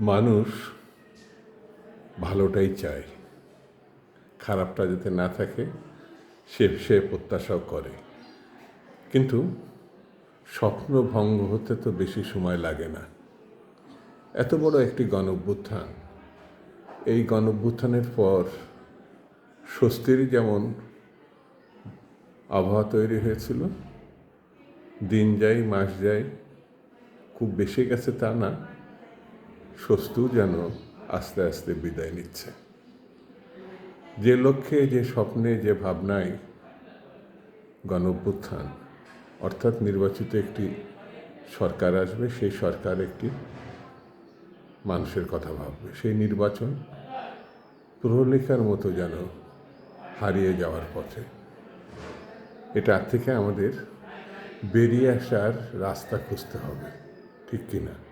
মানুষ ভালোটাই চায়, খারাপটা যাতে না থাকে, সে সে প্রত্যাশাও করে। কিন্তু স্বপ্ন ভঙ্গ হতে তো বেশি সময় লাগে না। এত বড় একটি গণ অভ্যুত্থান এই গণ অভ্যুত্থানের পর স্বস্তিরই যেমন আবহাওয়া তৈরি হয়েছিল, দিন যায়, মাস যায়, খুব বেশি গেছে তা না স্বস্তিও যেন আস্তে আস্তে বিদায় নিচ্ছে। যে লক্ষ্যে, যে স্বপ্নে, যে ভাবনায় গণ অভ্যুত্থান, অর্থাৎ নির্বাচিত একটি সরকার আসবে, সেই সরকার একটি মানুষের কথা ভাববে। সেই নির্বাচন প্রহলিকার মতো যেন হারিয়ে যাওয়ার পথে। এটা থেকে আমাদের বেরিয়ে আসার রাস্তা খুঁজতে হবে, ঠিক কিনা?